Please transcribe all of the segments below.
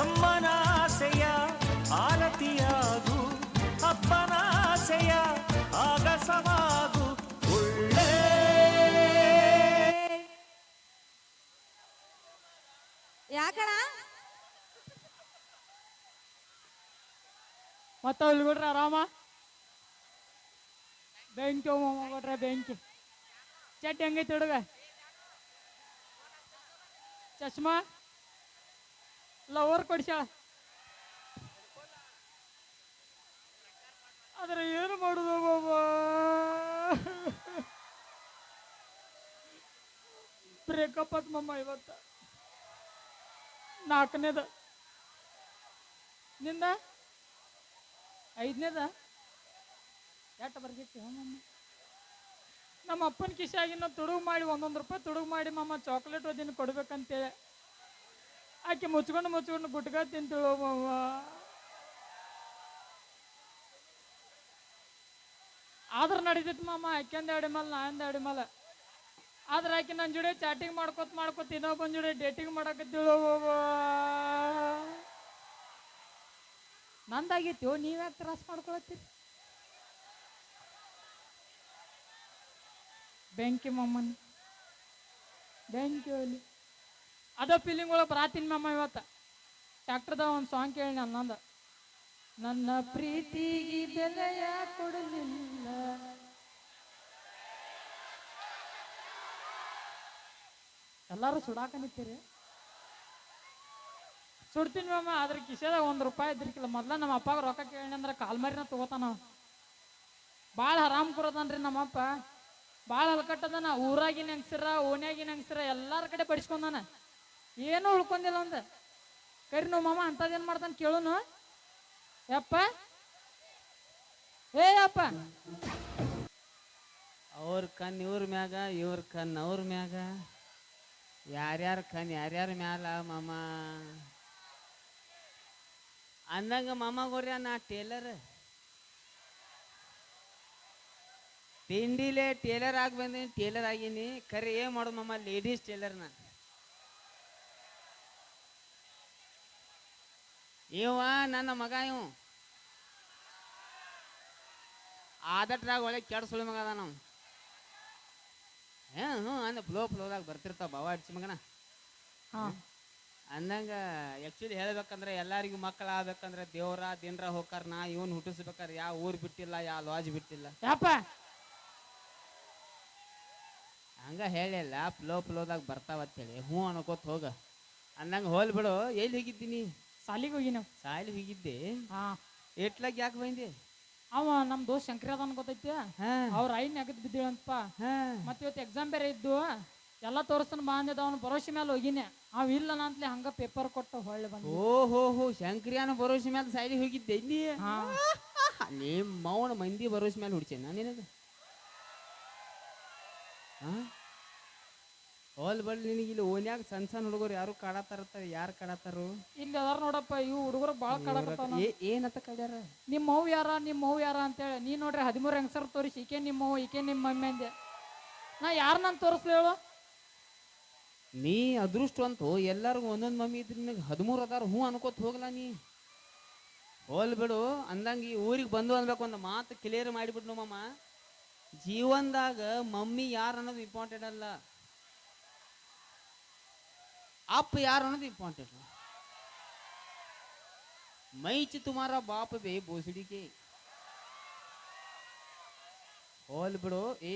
ಅಮ್ಮನಾಸೆಯ ಆಲತಿಯಾಗು ಅಪ್ಪನಾಸೆಯ ಆಗಸವಾಗು ಒಳ್ಳೆ ಯಾಕಣ? ಮತ್ತ ಅಲ್ಲಿ ಬಿಡ್ರ ಆರಾಮ? ಬೆಂಕಿ ಮಾಮ ಕೊಟ್ರೆ ಬೆಂಕಿ. ಚಟ್ ಹೆಂಗೈತಿ ಹುಡುಗ? ಚಶ್ಮಾ? ಲವರ್ ಕೊಡ್ಸ್ಯಾಳ. ಆದ್ರೆ ಏನು ಮಾಡುದು ಬಾಬಾ? ಬ್ರೇಕಪ್ ಆತ್ ಮಮ್ಮ ಇವತ್ತ. ನಾಲ್ಕನೇದ. ನಿಂದ? ಐದನೇದ? ಎಟ್ಟ ಬರ್ಗಿತ್ತು ಮಮ್ಮ ನಮ್ಮ ಅಪ್ಪನ ಕಿಶಾಗಿನ ತುಡುಗು ಮಾಡಿ ಒಂದೊಂದು ರೂಪಾಯಿ ತುಡುಗು ಮಾಡಿ ಮಮ್ಮ ಚಾಕ್ಲೇಟ್ ಅದನ್ನು ಕೊಡ್ಬೇಕಂತೇಳಿ. ಆಕೆ ಮುಚ್ಕೊಂಡು ಮುಚ್ಕೊಂಡು ಗುಟ್ಕ ತಿಂತಳು ಅವ್ವ ಆದ್ರೆ ನಡೀತಿತ್ತು ಮಾಮ, ಆಕೆಂದ ಮೇಲೆ ನಾಂದ ಎರಡು ಮೇಲೆ. ಆದ್ರೆ ಆಕೆ ನನ್ನ ಜೋಡಿ ಚಾಟಿಂಗ್ ಮಾಡ್ಕೊತ ಮಾಡ್ಕೊತ ಇನ್ನೊಬ್ಬನ ಜೋಡಿ ಡೇಟಿಂಗ್ ಮಾಡಕತ್ತಿಳು ನಂದಾಗಿತ್ತು ನೀವ್ಯಾಕೆ ತ್ರಾಸ ಮಾಡ್ಕೊಳತ್ತೀರಿ? ಬೆಂಕಿ ಮಮ್ಮನ್ ಬೆಂಕಿ ಒಲಿ. ಅದ ಫೀಲಿಂಗ್ ಒಳಗೆ ಬರಾತೀನಿ ಮಮ್ಮ ಇವತ್ತ. ಟ್ಯಾಕ್ಟರ್ದ ಒಂದು ಸಾಂಗ್ ಕೇಳಿ ನನ್ನಂದ ನನ್ನ ಪ್ರೀತಿಗೆ ಬೆಲೆಯ ಕೊಡಲಿಲ್ಲ. ಎಲ್ಲರೂ ಸುಡಾಕ ನಿಂತೀರಿ? ಸುಡ್ತೀನಿ ಮಾಮ ಅದ್ರ ಕಿಸೆದಾಗ ಒಂದು ರೂಪಾಯಿ ಇದ್ರಿಕಿಲ್ಲ ಮೊದ್ಲ ನಮ್ಮ ಅಪ್ಪಾಗ ರೊಕ್ಕ ಕೇಳಿ ಅಂದ್ರೆ ಕಾಲ್ಮರಿನ ತಗೋತಾನ ಭಾಳ ಆರಾಮ್ ಕುರದನ್ರಿ ನಮ್ಮಪ್ಪ ಭಾಳ ಹಲ್ಕಟ್ಟದನ ಊರಾಗಿನ ಹೆಂಗ್ಸರ, ಓಣ್ಯಾಗಿನ ಹೆಂಗ್ಸರ ಎಲ್ಲಾರ ಕಡೆ ಬಡಿಸ್ಕೊಂಡಾನ. ಏನೂ ಉಳ್ಕೊಂಡಿಲ್ಲ ಒಂದು ಕರಿ ನಾವು ಮಾಮ ಅಂಥದ್ದೇನು ಮಾಡ್ತಾನೆ ಕೇಳೋನು? ಯಪ್ಪ. ಏ ಯಪ್ಪ. ಅವ್ರ ಕಣ್ ಇವ್ರ ಮ್ಯಾಗ, ಇವ್ರ ಕಣ್ ಅವ್ರ ಮ್ಯಾಗ. ಯಾರ್ಯಾರ ಕಣ್ ಯಾರ್ಯಾರ ಮ್ಯಾಲ ಮಾಮ? ಅಂದಂಗ ಮಾಮ ಗೊರ್ಯ, ನಾ ಟೇಲರ್. ತಿಂಡಿಲೆ ಟೇಲರ್ ಆಗಿ ಬಂದೀನಿ, ಟೇಲರ್ ಆಗೀನಿ. ಕರೆ ಏನ್ ಮಾಡೋದು ಮಾಮ, ಲೇಡೀಸ್ ಟೇಲರ್ ನಾ ಇವ ನನ್ನ ಮಗ ಇವ ಆದಟ್ರಾಗ ಒಳ್ಳೆ ಕೆಡ ಸುಳಿ ಮಗ ಅದ ನಾವು ಏ ಹ್ಞೂ ಅಂದ ಫ್ಲೋ ಫ್ಲೋದಾಗ ಬರ್ತಿರ್ತಾವ ಬಾವ ಅಡ್ಸಿ ಮಗನ. ಹಾ. ಅಂದಂಗ ಆ್ಯಕ್ಚುಲಿ ಹೇಳ್ಬೇಕಂದ್ರೆ ಎಲ್ಲರಿಗೂ ಮಕ್ಕಳು ಆಗ್ಬೇಕಂದ್ರೆ ದೇವ್ರ ದಿನರ ಹೋಕಾರ ನಾ ಇವನ್ ಹುಟ್ಟಿಸ್ಬೇಕಾದ್ರೆ ಯಾವ ಊರ್ ಬಿಟ್ಟಿಲ್ಲ ಯಾವ ಲಾಜ್ ಬಿಟ್ಟಿಲ್ಲ. ಯಪ್ಪ. ಹಂಗ ಹೇಳಿಲ್ಲ ಫ್ಲೋ ಫ್ಲೋದಾಗ ಬರ್ತಾವ ಅಂತೇಳಿ. ಹ್ಞೂ ಅನ್ಕೋತ ಹೋಗ. ಅಂದಂಗ ಹೋಲ್ ಬಿಡು ಎಲ್ಲಿ ಹೋಗಿದ್ದೀನಿ? ಸಾಲಿಗೆ ಹೋಗಿ ನಾವು ಸಾಲಿ ಹೋಗಿದ್ದೆ. ಹಾ. ಎಟ್ಲಾಗ ಯಾಕೆ ಬಂದೆ? ಅವ ನಮ್ ದೋಸ್ತ್ ಶಂಕರ ಅದಾನ ಗೊತ್ತೈತೆ? ಹಾ. ಅವ್ರ ಐನ್ ನೆಗದ್ ಬಿದ್ದೀಳಂತಪ್ಪ ಹಾ. ಮತ್ತೆ ಇವತ್ತು ಎಕ್ಸಾಮ್ ಬೇರೆ ಇದ್ದು ಎಲ್ಲ ತೋರಿಸ್ತಾನ ಬಾ ಅಂದಿದ್ದ ಅವನು ಭರೋಸೆ ಮೇಲೆ ಹೋಗಿನೆ. ಅವ್ ಇಲ್ಲ ಅಂತಲೇ ಹಂಗ ಪೇಪರ್ ಕೊಟ್ಟು ಹೊಳ್ಳಿ ಬಂದ ಓ ಹೋ ಹೋ ಶಂಕ್ರಿಯಾನ ಭರೋಸೆ ಮೇಲೆ ಸಾಲಿ ಹೋಗಿದ್ದೆ. ನೀ ಹಾ. ನಿಮ್ಮ ಮೌನ ಮಂದಿ ಭರೋಸೆ ಮೇಲೆ ಹುಡ್ಚೆ ನಾನು ನಿನಗೆ ಹೋಲ್ ಬಳ್ಳಿ ನಿನಗೆ ಇಲ್ಲಿ ಓನ್ಯಾಗ ಸಣ್ಣ ಸಣ್ಣ ಹುಡುಗರು ಯಾರು ಕಾಡತ್ತಾರತ್ತಾರ ಯಾರು ಕಾಡತ್ತಾರು ಇಲ್ಲಿ ಅದಾರ ನೋಡಪ್ಪ ಇವು ಹುಡುಗರು ಭಾಳ ಕಡಕತ್ತಾನ ಏ ಏನತ್ತ ಕಡ್ಯಾರ? ನಿಮ್ಮ ಅವ್ ಯಾರ ನಿಮ್ಮ ಅವ್ ಯಾರ ಅಂತೇಳಿ ನೀ ನೋಡ್ರಿ ಹದಿಮೂರು ಹೆಂಗಸರ್ ತೋರಿಸಿ ಈಕೆ ನಿಮ್ಮ ಅವ್ ಈಕೆ ನಿಮ್ಮ ಮಮ್ಮಿ ಅಂದೆ. ನಾ ಯಾರನ್ನ ತೋರಿಸ್ಲಿ ಹೇಳು? ನೀ ಅದೃಷ್ಟವಂತು ಎಲ್ಲರಿಗೂ ಒಂದೊಂದು ಮಮ್ಮಿ ಇದ್ರೆ ನಿನಗೆ ಹದಿಮೂರು ಅದಾರ ಹ್ಞೂ ಅನ್ಕೋತ ಹೋಗ್ಲಾ ನೀ? ಹೋಲ್ ಬಿಡು ಅಂದಂಗ ಈ ಊರಿಗೆ ಬಂದು ಅನ್ಬೇಕು ಒಂದು ಮಾತು ಕ್ಲಿಯರ್ ಮಾಡಿಬಿಡ್ನು ಮಮ್ಮ ಜೀವನದಾಗ ಮಮ್ಮಿ ಯಾರು ಅನ್ನೋದು ಇಂಪಾರ್ಟೆಂಟ್ ಅಲ್ಲ. ಅಪ್ಪ ಯಾರು ಅನ್ನೋದು ಇಂಪಾರ್ಟೆಂಟ್ ಮೈಚಿ ತುಮಾರ ಬಾಪ ಬೇ ಬೋಸಡಿಕೆ ಹೋಲ್ ಬಿಡು ಏ.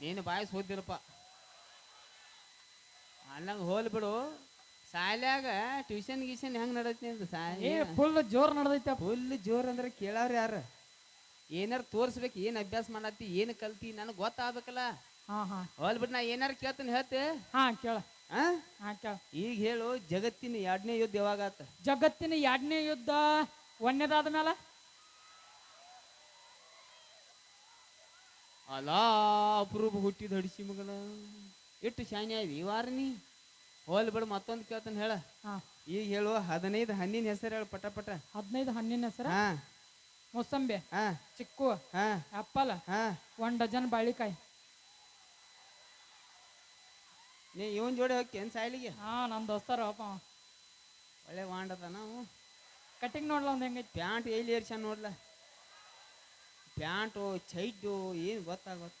ನೀನು ಬಾಯಸ್ ಹೋದಿರಪ್ಪ ಅಲ್ಲಂಗ ಹೋಲ್ ಬಿಡು. ಶಾಲ್ಯಾಗ ಟ್ಯೂಷನ್ ಗೀಷನ್ ಹೆಂಗ್ ನಡೈತಿ ಅಂತ ಏ ಫುಲ್ ಜೋರ್ ನಡೆದೈತೆ ಫುಲ್ ಜೋರ್ ಅಂದ್ರೆ ಕೇಳಾರ ಯಾರು? ಏನಾರ ತೋರಿಸ್ಬೇಕು ಏನು ಅಭ್ಯಾಸ ಮಾಡತ್ತಿ ಏನು ಕಲ್ತಿ ನನಗೆ ಗೊತ್ತಾಗ್ಬೇಕಲ್ಲ. ಹಾ ಹಾ ಹೋಲ್ ಬಿಟ್ಟು ನಾ ಏನಾರ ಕೇಳ್ತೀನಿ ಹೇಳ್ತೆ? ಹಾ ಕೇಳ. ಆ? ಹಾ ಕೇಳ. ಈಗ ಹೇಳು ಜಗತ್ತಿನ ಎರಡನೇ ಯುದ್ಧ ಯಾವಾಗ ಆತ? ಜಗತ್ತಿನ ಎರಡನೇ ಯುದ್ಧ ಒಂದನೇದಾದ ಮೇಲೆ ಅಲಾ ಅಪರೂಪ ಹುಟ್ಟಿದ ಹಡಿಸಿ ಮಗನ. ಇಟ್ಟು ಶಾನಿ ಆಯ್ವಿ ವಾರ ನೀ. ಹೋಲ್ ಬಿಡು ಮತ್ತೊಂದು ಕೇಳ್ತಾನೆ ಹೇಳ. ಹಾ. ಈಗ ಹೇಳು ಹದಿನೈದು ಹಣ್ಣಿನ ಹೆಸರು ಹೇಳು ಪಟ ಪಟ. ಹದಿನೈದು ಹಣ್ಣಿನ ಹೆಸರ? ಹಾ. ಮೂಸಂಬಿ ಹಾ. ಚಿಕ್ಕು ಹಾ. ಆಪಲ್ ಹಾ. ಒಂದ್ ಡಜನ್ ಬಾಳಿಕಾಯಿ. ನೀ ಇವನ್ ಜೋಡಿ ಹೋಗಿ ಸಾಯ್ಲಿಗೆ? ಹಾ ನಮ್ ದೋಸ್ತಾರ ಅಪ್ಪ. ಒಳ್ಳೆ ವಾಂಡದ ನಾವು. ಕಟಿಂಗ್ ನೋಡ್ಲ ಒಂದ್ ಹೆಂಗೈತಿ? ಪ್ಯಾಂಟ್ ಎಲ್ಲಿ ಏರ್ಸ ನೋಡ್ಲ? ಪ್ಯಾಂಟು ಚೈಟು ಏನು ಗೊತ್ತಾಗೋದು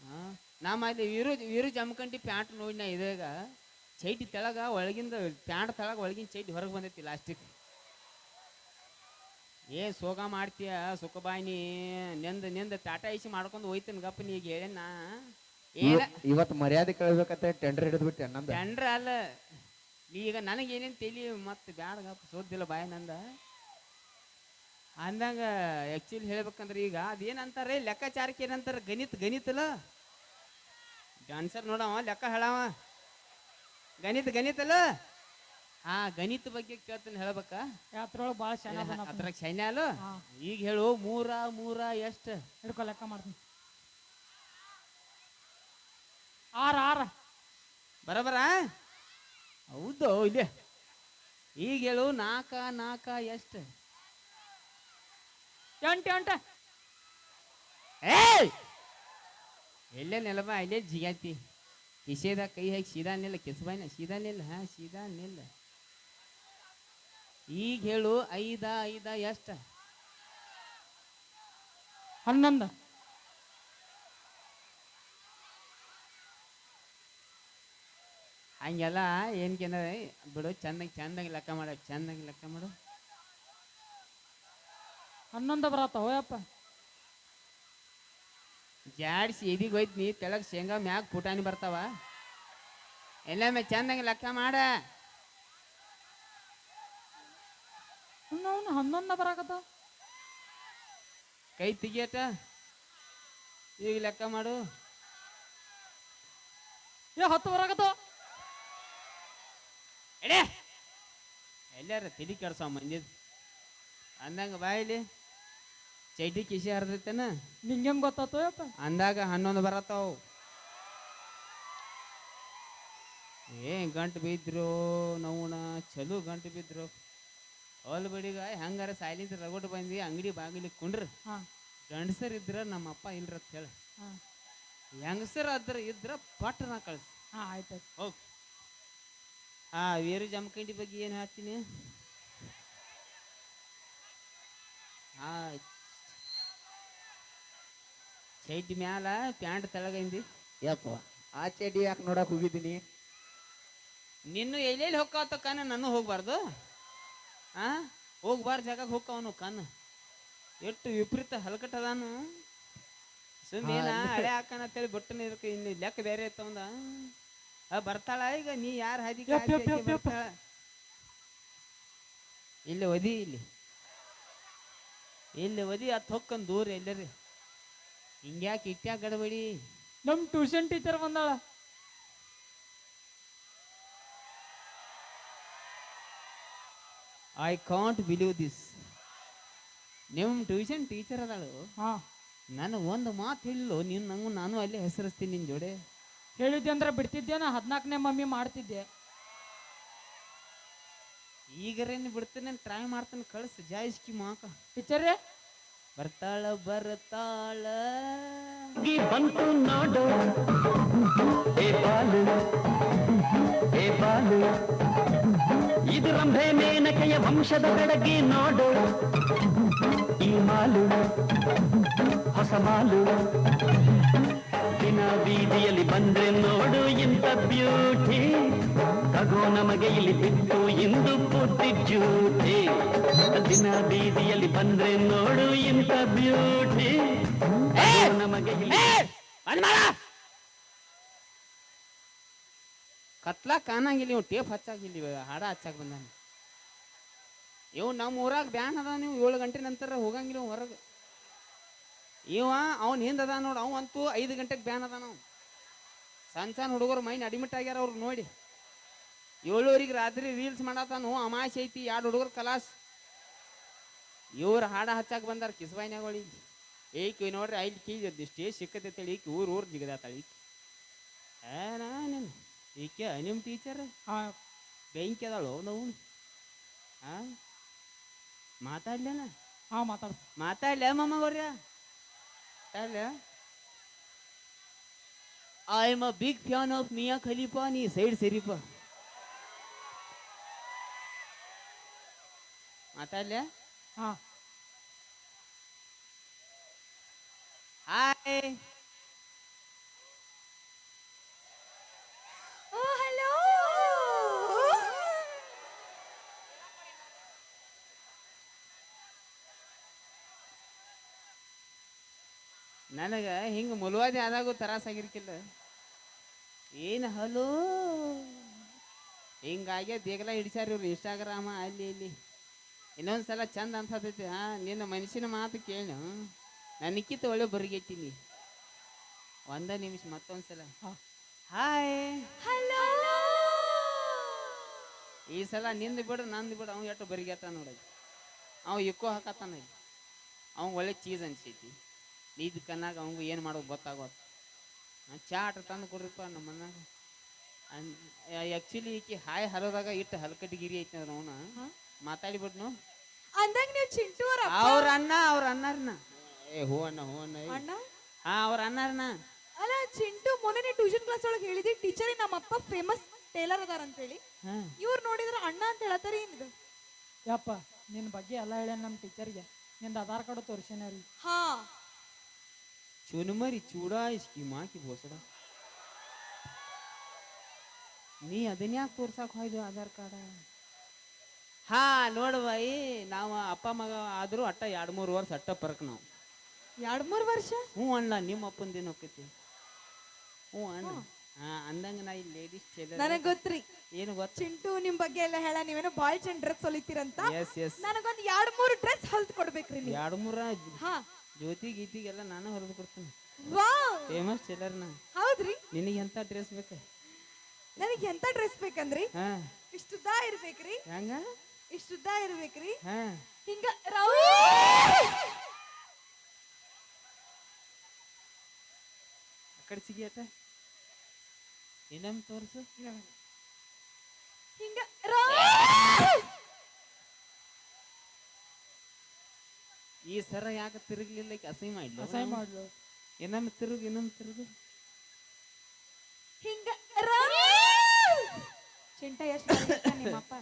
ಹಾ ನಮ್ಮ ಅಲ್ಲಿ ವೀರು ವೀರು ಜಮ್ಕಂಡಿ ಪ್ಯಾಂಟ್ ನೋಡಿನ ಇದಾಗ ಚೈಟಿ ತೆಳಗ ಒಳಗಿಂದ ಪ್ಯಾಂಟ್ ತೆಳಗ ಒಳಗಿನ ಚೈಟಿ ಹೊರಗೆ ಬಂದೈತಿ ಲಾಸ್ಟಿಗೆ ಏನ್ ಸೋಗ ಮಾಡ್ತೀಯ ಸುಖಬಾಯಿನಿ ನಿಂದ ನಿಂದ ಟಾಟಾ ಐಸಿ ಮಾಡ್ಕೊಂಡು ಹೋಯ್ತೀನಿ ಗಪ್ಪ ನೀ ಈಗ ಹೇಳೇನ ಇವತ್ತು ಮರ್ಯಾದೆ ಕಳ್ಬೇಕಂತ ಟೆಂಡರ್ ಹಿಡಿದು ಬಿಟ್ಟೆ ನಂದು ಟೆಂಡ್ರ ಅಲ್ಲ ಈಗ ನನಗೆ ಏನೇನು ತಲಿ ಮತ್ತೆ ಬ್ಯಾಡ ಸೋದಿಲ್ಲ ಬಾಯ ನಂದ. ಅಂದಂಗ ಆ್ಯಕ್ಚುಲಿ ಹೇಳ್ಬೇಕಂದ್ರೆ ಈಗ ಅದೇನಂತಾರೆ ಲೆಕ್ಕಾಚಾರಕ್ಕೆ ಏನಂತಾರೆ ಗಣಿತ ಗಣಿತಲ್ಲ ಡಾನ್ಸರ್ ನೋಡವ ಲೆಕ್ಕ ಹೇಳವ. ಗಣಿತ ಗಣಿತಲ್ಲ ಹಾ ಗಣಿತ ಬಗ್ಗೆ ಕೇಳ್ತೀನಿ ಹೇಳ್ಬೇಕಾ. ಅದ್ರಾಗ ಸೈನ್ಯ ಅಲ್ಲ. ಈಗ ಹೇಳು ಮೂರ ಮೂರ ಎಷ್ಟು? ಹಿಡ್ಕೊ ಲೆಕ್ಕ ಮಾಡ್ತೀನಿ. ಆರ ಆರ. ಬರಬರ ಹೌದು ಇದೆ ಈಗ ಹೇಳು ನಾಕ ನಾಕ ಎಷ್ಟು? ಎಂಟು ಎಂಟ. ಏಯ್! ಎಲ್ಲೇ ನೆಲಬ ಇಲ್ಲೇ ಜಿಗಾತಿ. ಕಿಸೆದ ಕೈ ಹಾಕಿ ಸೀದಾ ನಿಲ್ಲ ಕಿಸ್ಬಾಯ್ನ ಸೀದಾ ನಿಲ್ಲ ಹಾ ಸೀದಾ ನಿಲ್ಲ. ಈಗ ಹೇಳು ಐದ ಐದ ಎಷ್ಟ? ಹನ್ನೊಂದು. ಹಂಗೆಲ್ಲ ಏನ್ಕೇನ ಬಿಡು ಚೆನ್ನಾಗಿ ಚಂದಾಗಿ ಲೆಕ್ಕ ಮಾಡ ಚಂದಾಗಿ ಲೆಕ್ಕ ಮಾಡು. ಹನ್ನೊಂದು ಬರತ್ತ ಹೋಯಪ್ಪ. ಜಾಡ್ಸಿ ಎದಿಗೆ ಹೋಯ್ತು ನೀ ತೆಳಗ್ ಶೇಂಗಾ ಮ್ಯಾಗ ಪುಟಾಣಿ ಬರ್ತಾವ. ಎಲ್ಲೊಮ್ಮೆ ಚಂದಾಗಿ ಲೆಕ್ಕ ಮಾಡ. ಅವನು ಹನ್ನೊಂದ ಬರಾಕತ್ತಾವ ಕೈ ತೆಗಿಯಟ. ಈಗ ಲೆಕ್ಕ ಮಾಡು. ಏ ಹತ್ತು ಬರಾಕತ್ತಾವ ಎಡೆ ಎಲ್ಲಾರ ತಿಳಿ ಕೆಡ್ಸ ಮಂದಿದ್ ಅಂದಂಗ ಬಾಯಿಲಿ ಚೈಟಿ ಕಿಸಿ ಹರಿದೈತೇನ ನಿಂಗೆ ಗೊತ್ತಾತೋ ಯಪ್ಪ ಅಂದಾಗ ಹನ್ನೊಂದು ಬರತ್ತಾವು ಏ ಗಂಟು ಬಿದ್ರು ನೋಣ ಚಲೋ ಗಂಟು ಬಿದ್ರು ಅವಲ್ ಬಡಿಗ ಹೆಂಗಾರ ಸಾಯ್ಲಿಂದ ರಗೋಟ್ ಬಂದಿ ಅಂಗಡಿ ಬಾಗಿಲಿ ಕುಂಡ್ರ ಹಾ ಗಂಡಸರ್ ಇದ್ರ ನಮ್ಮ ಅಪ್ಪ ಅಂತ ಹೇಳ ಹಾ ಹೆಂಗಸರ್ ಅದ್ರ ಇದ್ರ ಪಟ್ಟನ ಕಳ್ಸ ಹಾ ಆಯ್ತು ಹೋಗ್ ಆ ವೀರ ಜಮಖಂಡಿ ಬಗ್ಗೆ ಏನು ಹೇಳ್ತೀನಿ? ಆ ಚೈಟ್ ಮ್ಯಾಲ ಪ್ಯಾಂಟ್ ತೆಳಗೈಂದಿ. ಯಪ್ಪ ಆ ಚಡ್ಡಿ ಯಾಕೆ ನೋಡಕ್ ಹೋಗಿದ್ದೀನಿ? ನಿನ್ನು ಎಲ್ಲೆಲ್ಲಿ ಹೋಗ್ಕಾವತ್ತ ಕಣ್ಣು ನಾನು ಹೋಗ್ಬಾರ್ದು. ಆ ಹೋಗ್ಬಾರ್ದು ಜಾಗಕ್ಕೆ ಹೊಕ್ಕವನು ಕಣ್ಣು. ಎಷ್ಟು ವಿಪರೀತ ಹಲಕಟ್ಟದಾನು ಸುಮ್ಮನೆ ಹಳೆ ಹಾಕನ ಅಂತೇಳಿ ಬಿಟ್ಟನ ಇದಕ್ಕೆ ಇನ್ನು ಲೆಕ್ಕ ಬೇರೆ ಇತ್ತವಂದ ಬರ್ತಾಳ ಈಗ ನೀ ಯಾರು ಹಾದಿ ಯಪ್. ಬರ್ತಾಳ ಇಲ್ಲಿ ಒದಿ ಇಲ್ಲಿ. ಇಲ್ಲಿ ಒದಿ ಅತ್ ಹೊಕ್ಕನ್ ದೂರ ಎಲ್ಲರಿ. ಹಿಂಗ್ಯಾಕೆ ಇಟ್ಯಾಕ ಗಡಬಡಿ. ನಮ್ ಟ್ಯೂಷನ್ ಟೀಚರ್ ಬಂದಾಳ. ಐ ಕಾಂಟ್ ಬಿಲೀವ್ ದಿಸ್ ನಿಮ್ಮ ಟ್ಯೂಷನ್ ಟೀಚರ್ ಅದಾಳು? ಹಾ. ನಾನು ಒಂದು ಮಾತು ಹೇಳಲು ನೀನು ನಂಗೂ ನಾನು ಅಲ್ಲಿ ಹೆಸರಿಸ್ತೀನಿ ನಿನ್ನ ಜೋಡೆ. ಹೇಳಿದ್ದೆ ಅಂದ್ರೆ ಬಿಡ್ತಿದ್ದೆ ನಾ ಹದಿನಾಲ್ಕನೇ ಮಮ್ಮಿ ಮಾಡ್ತಿದ್ದೆ. ಈಗರೇನು ಬಿಡ್ತೇನೆ ಟ್ರೈ ಮಾಡ್ತೇನೆ ಕಳಿಸ್ ಜಾಯಿಸ್ಕಿ ಮಾಕ ಟೀಚರ್ ಬರ್ತಾಳ ಬರ್ತಾಳ. ಬಂತು ನೋಡು. ಏ ಬಾಲು. ಏ ಬಾಲು. ಇದು ರಂಭೆ ಮೇನಕೆಯ ವಂಶದ ಬೆಳಗ್ಗೆ ನೋಡು. ಈ ಮಾಲು. ಹೊಸ ಮಾಲು. ದಿನ ಬೀದಿಯಲ್ಲಿ ಬಂದ್ರೆ ನೋಡು ಇಂತ ಬ್ಯೂಟಿ ತಗೋ ನಮಗೆ ಇಲ್ಲಿ ಬಿತ್ತು ಇಂದು ಪೂರ್ತಿ ಜ್ಯೂಟಿ ದಿನ ಬೀದಿಯಲ್ಲಿ ಬಂದ್ರೆ ನೋಡು ಇಂತ ಬ್ಯೂಟಿ ನಮಗೆ ಇಲ್ಲಿ ಕತ್ಲ ಕಾಣಂಗಿಲ್ಲ ಇವ್ ಟೇಪ್ ಹಚ್ಚಾಗಿಲ್ಲ ಹಾಡ ಹಚ್ಚಾಗ ಬಂದಾನ. ಇವ್ ನಮ್ಮ ಊರಾಗ ಬ್ಯಾನ್ ಅದ ನೀವು ಏಳು ಗಂಟೆ ನಂತರ ಹೋಗಂಗಿಲ್ಲ ಹೊರಗೆ. ಇವ ಅವ್ನ ಹಿಂದ ಅದ ನೋಡು ಅವ ಅಂತೂ ಐದು ಗಂಟೆಗೆ ಬ್ಯಾನ್ ಅದಾನ ನಾವು ಸಣ್ಣ ಸಣ್ಣ ಹುಡುಗರು ಮೈನ್ ಅಡ್ಮಿಟ್ ಆಗ್ಯಾರ ಅವ್ರು ನೋಡಿ. ಏಳುವರೆಗೆ ರಾತ್ರಿ ರೀಲ್ಸ್ ಮಾಡತ್ತಾನು ಅಮಾಶೆ ಐತಿ ಎರಡು ಹುಡುಗರು ಕಲಾಸ್ ಇವ್ರು ಹಾಡ ಹಚ್ಚಾಕ ಬಂದಾರ ಕಿಸ್ಬಾಯಿನಾಗಳಿಗೆ ಏಕಿ ನೋಡ್ರಿ ಐದು ಕೆಜಿ ಸ್ಟೇಜ್ ಸಿಕ್ಕತೈತೇಳಿ ಈಕಿ ಊರು ಊರು ಜಿಗದಾತಾಳ ಈಕಿ. ನೀನು ಈಕೆ ನಿಮ್ಮ ಟೀಚರ್ ಹಾಂ ಬೆಂಕಿ ಅದಾಳು ನಾವು ಆ? ಮಾತಾಡ್ಲೇನ? ಹಾ ಮಾತಾಡ. ಮಾತಾಡ್ಲ ಮಮ್ಮ Hello. I am a big fan of Mia Khalifa and he said Serifa. ಮಾತಾಡ್ಲೆ ಹಾಯ್ ನನಗ ಹಿಂಗ ಮುಲುವಾದಿ ಆದಾಗೂ ತರಾಸಾಗಿರ್ಕಿಲ್ಲ ಏನು ಹಲೋ? ಹಿಂಗಾಗೆ ದೇಗಲ ಹಿಡಿಸ್ಯಾರ ಇವ್ರು ಇನ್ಸ್ಟಾಗ್ರಾಮ ಅಲ್ಲಿ ಇಲ್ಲಿ. ಇನ್ನೊಂದ್ಸಲ ಚಂದ ಅನ್ಸತೈತಿ ಹಾ ನಿನ್ನ ಮನುಷ್ಯನ ಮಾತು ಕೇಳು. ನನಕ್ಕಿಂತ ಒಳ್ಳೆ ಬರಿಗೆಟ್ಟಿನಿ. ಒಂದ ನಿಮಿಷ ಮತ್ತೊಂದು ಸಲ. Hi hello? ಈ ಸಲ ನಿಂದು ಬಿಡು ನಂದು ಬಿಡು ಅವ್ನು ಎಷ್ಟು ಬರಿಗೆಟ್ಟ ನೋಡೋದು ಅವ ಇಕ್ಕೋ ಹಾಕತ್ತಾನ ಅವ್ನು ಒಳ್ಳೆ ಚೀಸ್ ಅನ್ಸೈತಿ. ನೀದ್ ಕನ್ನಾಗ ಅವಂಗ ಏನು ಮಾಡೋದು ಗೊತ್ತಾಗೋದು. ಚಾಟ್ ತಂದು ಕೊಡ್ರಿಪ್ಪ ನಮ್ಮ ಮನ್ಯಾಗ. ಆ್ಯಕ್ಚುಲಿ ಈಕಿ ಹಾಯ್ ಹರೋದಾಗ ಇಟ್ಟು ಹಲ್ಕಟ್ಟಿಗಿರಿ ಐತಿ ಅಂದ್ರೆ ಅವನ. ಮಾತಾಡಿಬಿಟ್ನು ಅಂದಂಗ ನೀವು ಚಿಂಟು ಅವ್ರ ಅಪ್ಪ? ಅವ್ರ ಅಣ್ಣ ಅವ್ರ ಅಣ್ಣರ್ನ. ಏ ಹೂ ಅಣ್ಣ ಹೂ ಅಣ್ಣ ಏ. ಅಣ್ಣ? ಹಾ ಅವ್ರ ಅಣ್ಣರ್ನ. ಅಲ್ಲ ಚಿಂಟು ಮೊನ್ನೆ ನೀವು ಟ್ಯೂಷನ್ ಕ್ಲಾಸ್ ಒಳಗೆ ಹೇಳಿದಿ ಟೀಚರ್ ನಮ್ಮ ಅಪ್ಪ ಫೇಮಸ್ ಟೇಲರ್ ಅದಾರ ಅಂತ ಹೇಳಿ ಹಾ. ಇವ್ರು ನೋಡಿದ್ರ ಅಣ್ಣ ಅಂತ ಹೇಳತ್ತಾರ ಏನಿದು ಯಪ್ಪ ನಿನ್ನ ಬಗ್ಗೆ ಎಲ್ಲ ಹೇಳ್ಯಾನ ನಮ್ಮ ಟೀಚರ್ಗೆ ನಿಂದ ಆಧಾರ್ ಕಾರ್ಡ್ ತೋರಿಸ್ಯಾನ ರೀ? ಹಾ. ಚುನುಮರಿ ಚೂಡಾ ಇಸ್ಕಿ ಮಾಕಿ ಬೋಸಡ ನೀ ಅದನ್ಯಾಕೆ ತೋರ್ಸಕ್ ಹೋಯ್ದು ಆಧಾರ್ ಕಾರ್ಡ? ಹಾ ನೋಡುವ ಏ ನಾವು ಅಪ್ಪ ಮಗ ಆದ್ರೂ ಅಟ್ಟ ಎರಡು ಮೂರು ವರ್ಷ ಅಟ್ಟ ಪರಕ್ ನಾವು. ಎರಡ್ ಮೂರ್ ವರ್ಷ? ಹ್ಞೂ ಅಣ್ಣ ನಿಮ್ಮ ಅಪ್ಪಂದೇನು ಹೋಗ್ತೈತಿ ಹ್ಞೂ ಅಣ್ಣ. ಹಾ ಅಂದಂಗ ನಾ ಇಲ್ಲಿ ಲೇಡೀಸ್ ಟೇಲರ್ ನನಗೆ ಗೊತ್ತ್ರಿ. ಏನು ಗೊತ್ತ ಚಿಂಟು ನಿಮ್ ಬಗ್ಗೆ ಎಲ್ಲ ಹೇಳ ನೀವೇನೋ ಬಾಯ್ ಚೆಂದ ಡ್ರೆಸ್ ಹೊಲಿತೀರಂತ? ಎಸ್ ಎಸ್ ನನಗೊಂದು ಎರಡ್ ಮೂರು ಡ್ರೆಸ್ ಹೊಲ್ದು ಕೊಡ್ಬೇಕ್ರಿ ನೀವು. ಎರಡು ಮೂರ ಹಾ. ಜ್ಯೋತಿ ಗೀತಿಗೆಲ್ಲ ನಾನು ಹೊರದು ಕೊಡ್ತೀನಿ. ಫೇಮಸ್ ಟೇಲರ್ ನಾ ಹೌದ್ರಿ? ನಿನಗೆ ಎಂತ ಡ್ರೆಸ್ ಬೇಕು? ನನಗೆ ಎಂತ ಡ್ರೆಸ್ ಬೇಕಂದ್ರಿ? ಇಷ್ಟು ಇಷ್ಟುದ್ದ ಇರ್ಬೇಕ್ರಿ. ಹೆಂಗ? ಇಷ್ಟುದ್ದ ಇರ್ಬೇಕ್ರಿ. ಹಾ. ಹಿಂಗ ರೌ- ಕಡೆ ಸಿಗಿಯಟ ಇನ್ನೊಮ್ಮೆ ತೋರಿಸು. ಹಿಂಗ ರೌ- ಈ ಸರ ಯಾಕೆ ತಿರುಗಲಿಲ್ಲ ಅಸಹ್ಯ ಮಾಡ್ಲು? ಅಸಹ್ಯ ಮಾಡ್ಲು. ಇನ್ನೊಮ್ಮೆ ತಿರುಗು ಇನ್ನೊಮ್ಮೆ ತಿರುಗು. ಹಿಂಗ ಚಿಂಟ ಎಷ್ಟು ನಿಮ್ಮಪ್ಪ?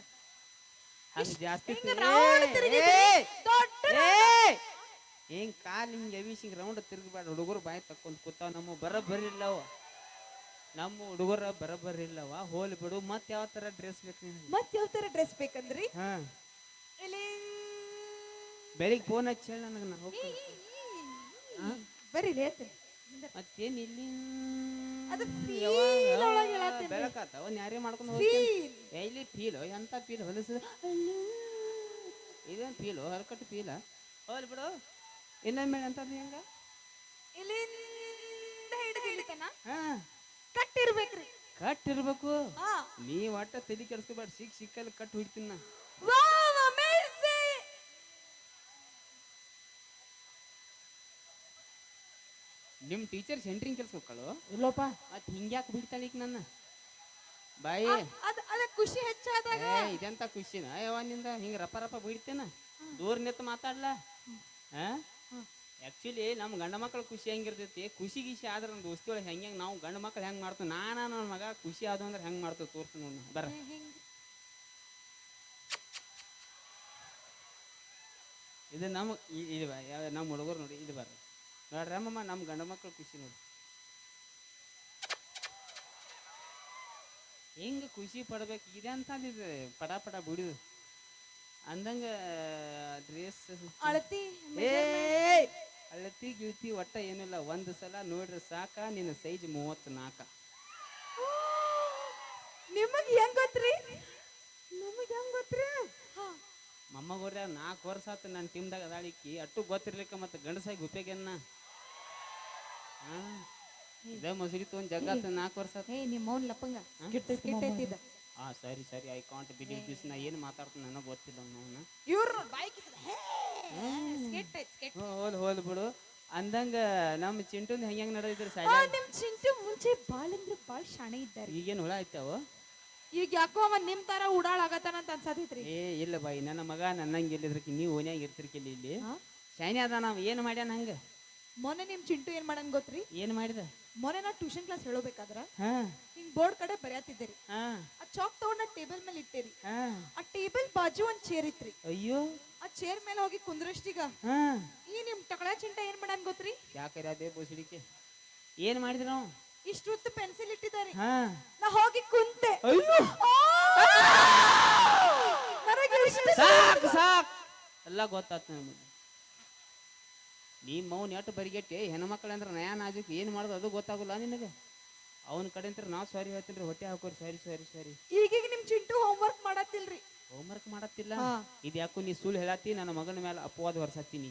ಹಂಗ ಜಾಸ್ತಿ ಹಿಂಗ ಕಾಲ್ ಹಿಂಗ್ ಎವಿಸ್ ಹಿಂಗ್ ರೌಂಡ್ ತಿರುಗಬೇಡ. ಹುಡುಗರು ಬಾಯಿ ತಕ್ಕೊಂಡ್ ಕೂತಾವ. ನಮ್ಮ ಬರಬರಿಲ್ಲವ ನಮ್ಮ ಹುಡುಗರ ಬರಬರಿಲ್ಲವ ಹೋಲಿ ಬಿಡು. ಮತ್ ಯಾವ ತರ ಡ್ರೆಸ್ ಬೇಕು ನಿಮ್ಗೆ ಮತ್ ಯಾವ ತರ ಡ್ರೆಸ್ ಬೇಕಂದ್ರಿ? ಹಾ. ಇಲ್ಲಿ ಬೆಳಿಗ್ಗೆ ಫೋನ್ ಹಚ್ಚಿ ಹೇಳಿ ನನಗೆ ನಾ ಹೋಗ್ತೀನಿ. ಬರ್ರಿ ಹೇಳ್ತೇನೆ ಮತ್ತೇನು ಇಲ್ಲಿ ಅದು feel? ಒಳಗ್ ಹೇಳತ್ತೀನಿ. ಬೆಳಕಾತ ಒಂದು ಯಾರೇ ಮಾಡ್ಕೊಂಡು ಹೋಗ್ತೀನಿ? Feel. ಎಲ್ಲಿ ಫೀಲು ಎಂತ ಫೀಲ್? ಹೊಲಸು. ಇದೇನು ಫೀಲು ಹಲ್ಕಟ್ಟು ಫೀಲ? ಹೋಲ್ ಬಿಡು. ಇನ್ನೊಮ್ಮೆ ಅಂತದ್ದು ಹೆಂಗ? ಇಲ್ಲಿಂದ ಹಿಡಿದು ಇಳಿತನ ಹಾ. ಕಟ್ ಇರ್ಬೇಕ್ರಿ ಕಟ್ ಇರ್ಬೇಕು ಹಾ. ನೀ ಒಟ್ಟ ತಲೆ ಕೆಡಿಸ್ಕೋಬೇಡ ಸಿಕ್ ಸಿಕ್ಕಲ್ಲಿ ಕಟ್ ಹೊಡಿತೀನಿ ನಾ ನಿಮ್ಮ ಟೀಚರ್ ಸೆಂಟ್ರಿಂಗ್ ಕೆಲ್ಸ ಹೋಗ್ಕಳು ಇಲ್ಲಪ್ಪ. ಮತ್ತೆ ಹಿಂಗ್ಯಾಕೆ ಬಿಡ್ತಾಳೆ ಈಗ ನನ್ನ? ಬಾಯಿ. ಅದ ಅದ ಖುಷಿ ಹೆಚ್ಚಾದಾಗ. ಏ ಇದೆಂತ ಖುಷಿನ? ಯಾವನಿಂದ ಹಿಂಗೆ ರಪ ರಪ ಬಿಡ್ತೇನ ದೂರ ನಿಂತು ಮಾತಾಡ್ಲ? ಆ್ಯಕ್ಚುಲಿ ನಮ್ಮ ಗಂಡ ಮಕ್ಕಳು ಖುಷಿ ಹೆಂಗಿರ್ತೈತಿ? ಖುಷಿ ಗಿಶಿ ಆದ್ರೆ ನಮ್ಮ ದೋಸ್ತಿ ಒಳಗೆ ಹೆಂಗೆ ನಾವು ಗಂಡ ಮಕ್ಳು ಹೆಂಗೆ ಮಾಡ್ತೀವಿ? ನಾನು ನನ್ನ ಮಗ ಖುಷಿ ಆದ ಅಂದ್ರೆ ಹೆಂಗೆ ಮಾಡ್ತೀವಿ ತೋರ್ತೀನಿ ನೋಡಿ ಬರ. ಇದು ನಮ್ಮ ಇ- ಇದು ಬಾ, ಯಾವ- ನಮ್ಮ ಹುಡುಗರು ನೋಡಿ ಇದು ಬರ್ರಿ ನೋಡ್ರಿ ಅಮ್ಮಮ್ಮ ನಮ್ಮ ಗಂಡ ಮಕ್ಕಳು ಖುಷಿ ನೋಡಿ ಹೆಂಗೆ ಖುಷಿ ಪಡ್ಬೇಕು? ಇದೆ ಅಂತ ಅಂದಿದ್ರೆ ಪಡ ಪಡ ಬಿಡುದು ಅಂದಂಗ ಡ್ರೆಸ್ ಅಳತಿ ಅಳತಿ ಗಿಳತಿ ಒಟ್ಟ ಏನಿಲ್ಲ ಒಂದು ಸಲ ನೋಡ್ರಿ ಸಾಕ ನಿನ್ನ ಸೈಜ್ ಮೂವತ್ ನಾಲ್ಕ ನಿಮಗ್ ಹೆಂಗ್ ಗೊತ್ತ್ರಿ? ನಿಮಗ್ ಹೆಂಗ್ ಗೊತ್ತ್ರಿ? ಮಮ್ಮಗೋರ್ಯ ನಾಲ್ಕು ವರ್ಷ ಆತು ನನ್ನ ಟೀಮ್ದಾಗ ಅದಾಳಿಕ್ಕಿ ಅಟ್ಟು ಗೊತ್ತಿರ್ಲಿಕ್ಕ ಮತ್ತೆ ಗಂಡಸಾಗಿ ಉಪಯೋಗನ್ನ ಇದೇ ಮಸೂರಿ ತೊಗೊಂಡು ಜಗ್ಗಾತ ನಾಲ್ಕು ವರ್ಷ ಆತು. ಹೇ ನಿಮ್ಮ ಅವ್ನ ಲಪ್ಪಂಗ. ಕೆಟ್ಟೈತಿ ಕೆಟ್ಟೈತಿದ ಹಾ ಸರಿ ಸರಿ ಐ ಕಾಂಟ್ ಬಿಲೀವ್ ದಿಸ್ ನಾ ಏನು ಮಾತಾಡ್ತೀನಿ ನನಗೆ ಗೊತ್ತಿಲ್ಲ ಅವನು ಇವ್ರು ಬೈಕ್ ಹೋಲ್ ಹೋಲ್ ಬಿಡು. ಅಂದಂಗ ನಮ್ಮ ಚಿಂಟು ಹೆಂಗ್ ಹೆಂಗ್ ನಡೆದಿದ್ರು ಆ, ಸಾಲ ನಿಮ್ ಚಿಂಟು ಮುಂಚೆ ಬಾಳ್ ಅಂದ್ರೆ ಬಾಳ್ ಶಾಣೆ ಇದ್ದಾರೆ. ಈಗೇನು ಹುಳ ಆಯ್ತಾವ ಈಗ ಯಾಕೋ ಅವ ನಿಮ್ ತರ ಉಡಾಳ ಆಗತ್ತಾನ ಅಂತ ಅನ್ಸತೈತ್ರಿ. ಏ ಇಲ್ಲ ಬಾಯಿ ನನ್ನ ಮಗ ನನ್ನಂಗೆ ಇಲ್ಲಿದ್ರಕ್ಕೆ ನೀವು ಓನ್ಯಾಗ ಇರ್ತಿರ್ಕಿಲ್ಲ ಇಲ್ಲಿ. ಹಾ? ಶೈನಿ ಅದ ನಾವು ಏನು ಮಾಡ್ಯಾನ ಹಂಗೆ? ಮೊನ್ನೆ ನಿಮ್ ಚಿಂಟು ಏನ್ ಮಾಡನ್ ಗೊತ್ತ್ರಿ? ಏನ್ ಮಾಡಿದ? ಮೊನ್ನೆ ನಾ ಟ್ಯೂಷನ್ ಕ್ಲಾಸ್ ಹೇಳಬೇಕಾದ್ರ ಹಾ. ಹಿಂಗ್ ಬೋರ್ಡ್ ಕಡೆ ಬರ್ಯಾತಿದ್ದೆ ರೀ ಹಾ. ಆ ಚಾಕ್ ತಗೊಂಡ್ ಟೇಬಲ್ ಮೇಲೆ ಇಟ್ಟೇರಿ. ಹಾ. ಆ ಟೇಬಲ್ ಬಾಜು ಒಂದ್ ಚೇರ್ ಇತ್ರಿ. ಅಯ್ಯೋ. ಆ ಚೇರ್ ಮೇಲೆ ಹೋಗಿ ಕುಂದ್ರಷ್ಟೀಗ ಹಾ. ಈ ನಿಮ್ ಟಕಳ ಚಿಂಟ ಏನ್ ಮಾಡನ್ ಗೊತ್ತ್ರಿ? ಯಾಕೆ ಅದೇ ಬೋಸಿಡಿಕೆ? ಏನ್ ಮಾಡಿದ್ರ ನಾವು? ಇಷ್ಟೊತ್ತು ಪೆನ್ಸಿಲ್ ಇಟ್ಟಿದ್ದಾರೆ. ಹಾ. ನಾ ಹೋಗಿ ಕುಂತೆ. ಅಯ್ಯೋ. ನನಗೆ ಇಷ್ಟ ಸಾಕ್. ಸಾಕ್ ಎಲ್ಲ ಗೊತ್ತಾತ್ ನಮ್ಗೆ. ನಿಮ್ಮ ಮೌನ್ ಎಟ್ಟು ಬರಿಗೆಟ್ಟಿ ಹೆಣ್ಮಕ್ಳು ಅಂದ್ರೆ ನಯಾ ನಾಜುಕ್ ಏನು ಮಾಡೋದು ಅದು ಗೊತ್ತಾಗಲ್ಲ ನಿನಗೆ? ಅವನ ಕಡೆ ಅಂತ ನಾವು ಸಾರಿ ಹೇಳ್ತೀನಿ ಹೊಟ್ಟೆ ಹಾಕೋರಿ ಸಾರಿ ಸಾರಿ ಸಾರಿ ಈಗೀಗ ನಿಮ್ ಚಿಂಟು ಹೋಮ್ವರ್ಕ್ ಮಾಡತ್ತಿಲ್ರಿ. ಹೋಮ್ವರ್ಕ್ ಮಾಡತ್ತಿಲ್ಲ. ಇದು ಯಾಕೋ ನೀ ಸುಳ್ಳು ಹೇಳತ್ತಿ? ನನ್ನ ಮಗನ ಮೇಲೆ ಅಪವಾದ ಹೊರಸತ್ತೀನಿ.